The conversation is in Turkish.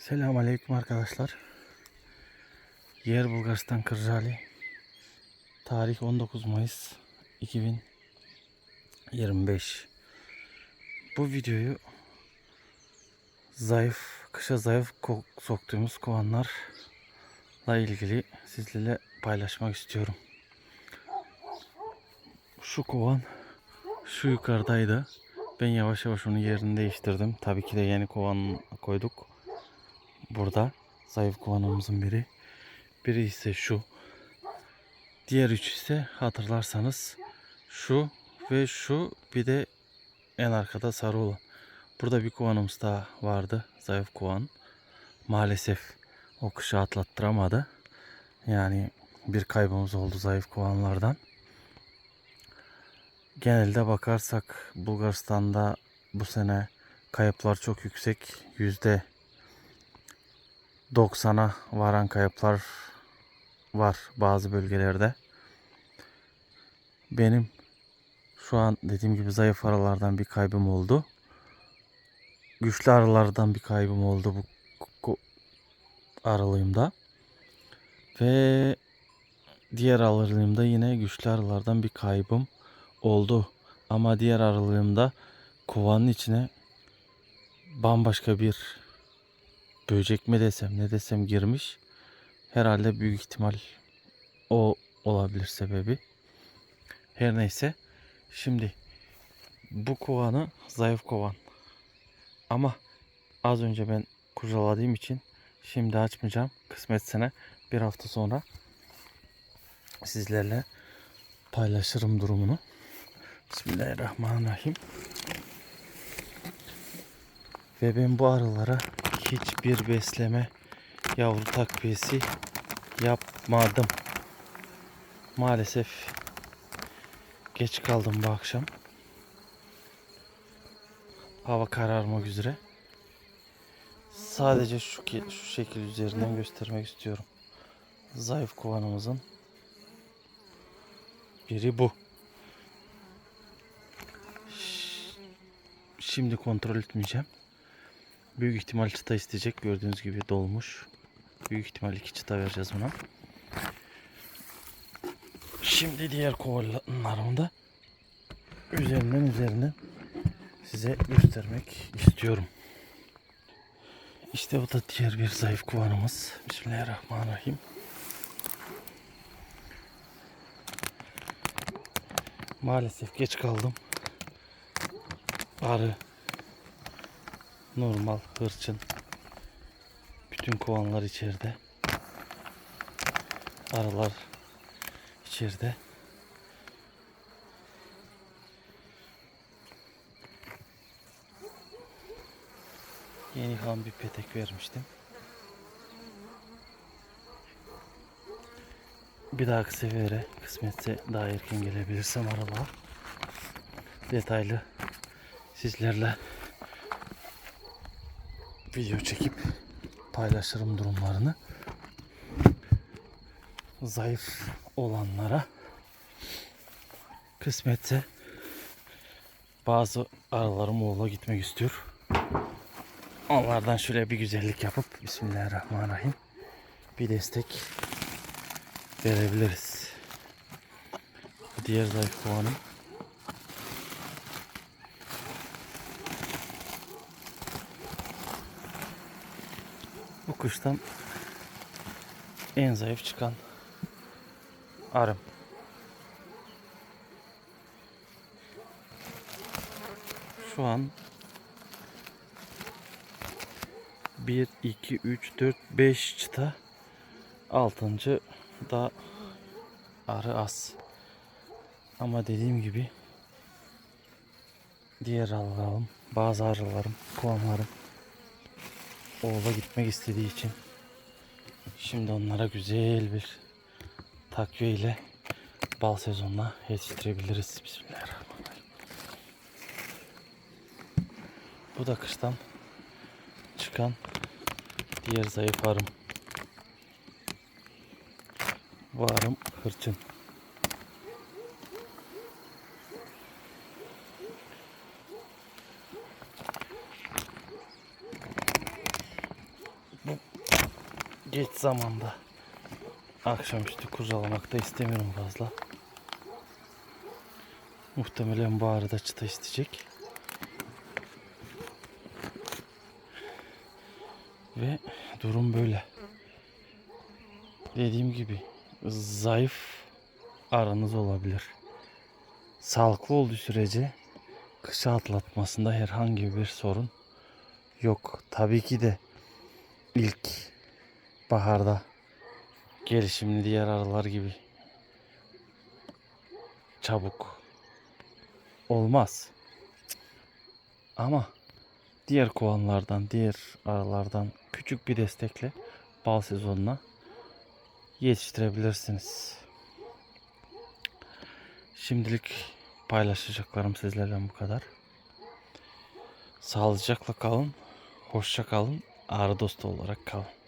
Selamun Aleyküm arkadaşlar. Yer Bulgaristan Kırcaali. Tarih 19 Mayıs 2025. Bu videoyu zayıf, kışa zayıf soktuğumuz kovanlarla ilgili sizlerle paylaşmak istiyorum. Şu kovan şu yukarıdaydı. Ben yavaş yavaş onun yerini değiştirdim. Tabii ki de yeni kovan koyduk burada. Zayıf kovanımızın biri. Biri ise şu. Diğer üç ise hatırlarsanız şu ve şu bir de en arkada sarı olan. Burada bir kovanımız daha vardı. Zayıf kovan. Maalesef o kışı atlattıramadı. Yani bir kaybımız oldu zayıf kovanlardan. Genelde bakarsak Bulgaristan'da bu sene kayıplar çok yüksek. Yüzde 90'a varan kayıplar var bazı bölgelerde. Benim şu an dediğim gibi zayıf aralardan bir kaybım oldu. Güçlü aralardan bir kaybım oldu bu aralığımda. Ve diğer aralığımda yine güçlü aralardan bir kaybım oldu. Ama diğer aralığımda kovanın içine bambaşka bir böcek mi desem ne desem girmiş. Herhalde büyük ihtimal o olabilir sebebi. Her neyse. Şimdi bu kovanı zayıf kovan. Ama az önce ben kurcaladığım için şimdi açmayacağım. Kısmetsene bir hafta sonra sizlerle paylaşırım durumunu. Bismillahirrahmanirrahim. Ve ben bu arılara hiçbir besleme yavru takviyesi yapmadım. Maalesef geç kaldım bu akşam. Hava kararmak üzere. Sadece şu, şu şekil üzerinden göstermek istiyorum. Zayıf kovanımızın biri bu. Şimdi kontrol etmeyeceğim. Büyük ihtimal çıta isteyecek. Gördüğünüz gibi dolmuş. Büyük ihtimal iki çıta vereceğiz buna. Şimdi diğer kovanlarımı da üzerinden üzerinden size göstermek istiyorum. İşte bu da diğer bir zayıf kovanımız. Bismillahirrahmanirrahim. Maalesef geç kaldım. Arı normal hırçın bütün kovanlar içeride. Arılar içeride. Yeni ham bir petek vermiştim. Bir dahaki sefere kısmetse daha erken gelebilirsem aralığa detaylı sizlerle video çekip paylaşırım durumlarını. Zayıf olanlara kısmetse bazı aralarım oğula gitmek istiyor. Onlardan şöyle bir güzellik yapıp Bismillahirrahmanirrahim bir destek verebiliriz. Diğer zayıf kovanım. Bu kuştan en zayıf çıkan arım. Şu an 1, 2, 3, 4, 5 çıta. 6. da arı az. Ama dediğim gibi diğer arılarım, bazı arılarım, kovanlarım oğula gitmek istediği için şimdi onlara güzel bir takviye ile bal sezonuna yetiştirebiliriz. Bismillahirrahmanirrahim. Bu da kıştan çıkan diğer zayıf arım. Bu arım hırçın. Geç zamanda akşamüstü kurcalamak da istemiyorum fazla. Muhtemelen bu arada çıta isteyecek. Ve durum böyle. Dediğim gibi zayıf aranız olabilir. Sağlıklı olduğu sürece kışı atlatmasında herhangi bir sorun yok. Tabii ki de ilk baharda gelişimli diğer arılar gibi çabuk olmaz. Ama diğer kovanlardan, diğer arılardan küçük bir destekle bal sezonuna yetiştirebilirsiniz. Şimdilik paylaşacaklarım sizlerle bu kadar. Sağlıcakla kalın, hoşça kalın, arı dostu olarak kalın.